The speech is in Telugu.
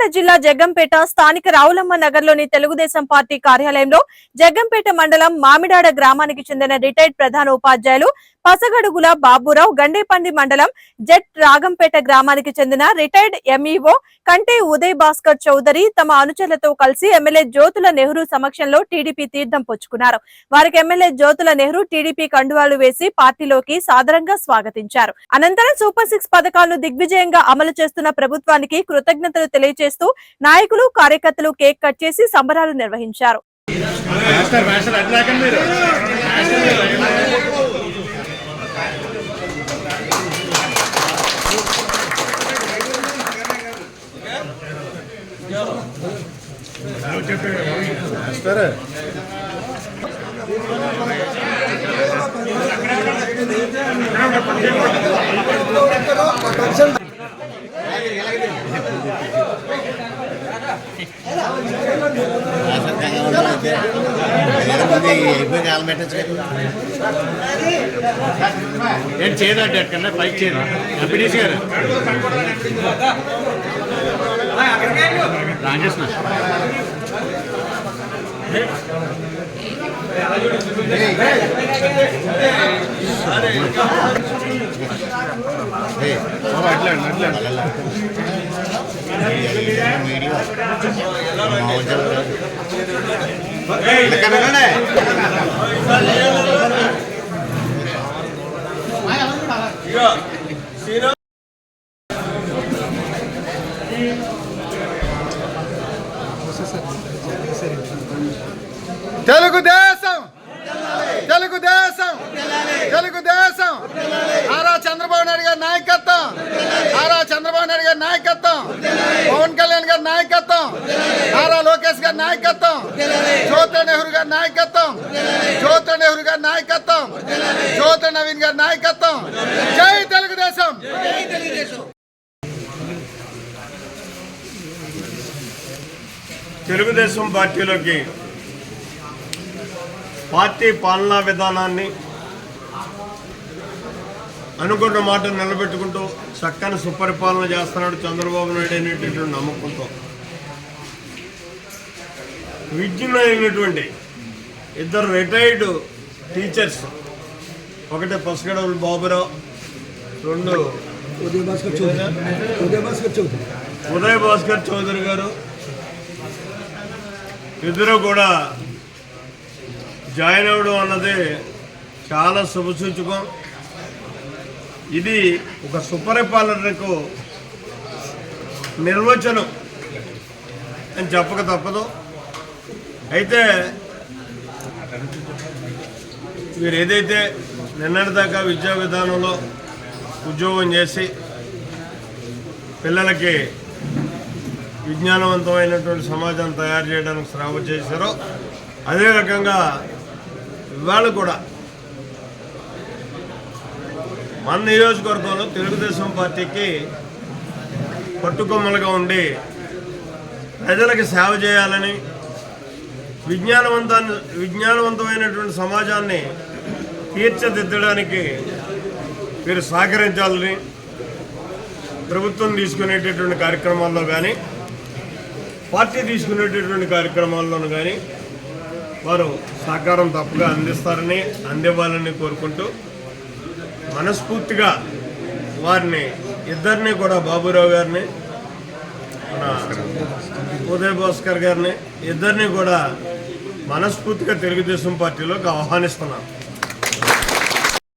కాకినాడ జిల్లా జగ్గంపేట స్థానిక రావులమ్మ నగర్లోని తెలుగుదేశం పార్టీ కార్యాలయంలో జగ్గంపేట మండలం మామిడాడ గ్రామానికి చెందిన రిటైర్డ్ ప్రధాన ఉపాధ్యాయులు పసగడుగుల బాబురావు గండేపండి మండలం జెట్ రాగంపేట గ్రామానికి చెందిన రిటైర్డ్ ఎంఈఓ కంటే ఉదయ్ భాస్కర్ చౌదరి తమ అనుచరులతో కలిసి ఎమ్మెల్యే జ్యోతుల నెహ్రూ సమక్షంలో టీడీపీ తీర్థం పుచ్చుకున్నారు. వారికి ఎమ్మెల్యే జ్యోతుల నెహ్రూ టీడీపీ కండువాలు వేసి పార్టీలోకి సాదరంగా స్వాగతించారు. అనంతరం సూపర్ సిక్స్ పథకాలను దిగ్విజయంగా అమలు చేస్తున్న ప్రభుత్వానికి కృతజ్ఞతలు తెలియజేస్తూ నాయకులు కార్యకర్తలు కేక్ కట్ చేసి సంబరాలు నిర్వహించారు. మాస్టర్ మాస్టర్ అటు రాకండి మీరు మాస్టర్ ఏంటి చేయదంటే ఎక్కడన్నా పైకి చేయదు ఎంపీడీసీ గారు. hey, hey అట్లా తెలుగుదేశం తెలుగుదేశం తెలుగుదేశం ఆరా చంద్రబాబు నాయుడు గారి నాయకత్వం. ఆరా చంద్రబాబు నాయుడు గారి నాయకత్వం. పవన్ కళ్యాణ్ గారి నాయకత్వం. ఆరా లోకేష్ గారి నాయకత్వం. జ్యోతి నెహ్రూ గారి నాయకత్వం. జ్యోతి నెహ్రూ గారి నాయకత్వం. జ్యోతి నవీన్ గారి నాయకత్వం. జై తెలుగుదేశం తెలుగుదేశం పార్టీలోకి పార్టీ పాలనా విధానాన్ని అనుకున్న మాట నిలబెట్టుకుంటూ చక్కని సుపరిపాలన చేస్తున్నాడు చంద్రబాబు నాయుడు అనేటటువంటి నమ్మకంతో. విద్యున్నైనటువంటి ఇద్దరు రిటైర్డ్ టీచర్స్ ఒకటి పసగడవులు బాబురావు రెండు ఉదయ భాస్కర్ చౌదరి. ఉదయ భాస్కర్ చౌదరి. ఉదయ్ భాస్కర్ చౌదరి గారు. ఇద్దరు కూడా జాయిన్ అవ్వడం అన్నది చాలా శుభసూచకం ఇది ఒక సుపరిపాలనకు నిర్వచనం అని చెప్పక తప్పదు. అయితే మీరు ఏదైతే నిన్నటిదాకా విద్యా విధానంలో ఉద్యోగం చేసి పిల్లలకి విజ్ఞానవంతమైనటువంటి సమాజం తయారు చేయడానికి శ్రమ చేశారో అదే రకంగా ఇవాళ కూడా మన నియోజకవర్గంలో తెలుగుదేశం పార్టీకి పట్టుకొమ్మలుగా ఉండి ప్రజలకు సేవ చేయాలని విజ్ఞానవంతాన్ని విజ్ఞానవంతమైనటువంటి సమాజాన్ని తీర్చిదిద్దడానికి మీరు సహకరించాలని ప్రభుత్వం తీసుకునేటటువంటి కార్యక్రమాల్లో కానీ పార్టీ తీసుకునేటటువంటి కార్యక్రమాల్లోనూ కానీ వారు సహకారం తప్పుగా అందిస్తారని అందివ్వాలని కోరుకుంటూ మనస్ఫూర్తిగా వారిని ఇద్దరిని కూడా బాబురావు గారిని మన ఉదయ్ భాస్కర్ గారిని ఇద్దరిని కూడా మనస్ఫూర్తిగా తెలుగుదేశం పార్టీలోకి ఆహ్వానిస్తున్నాను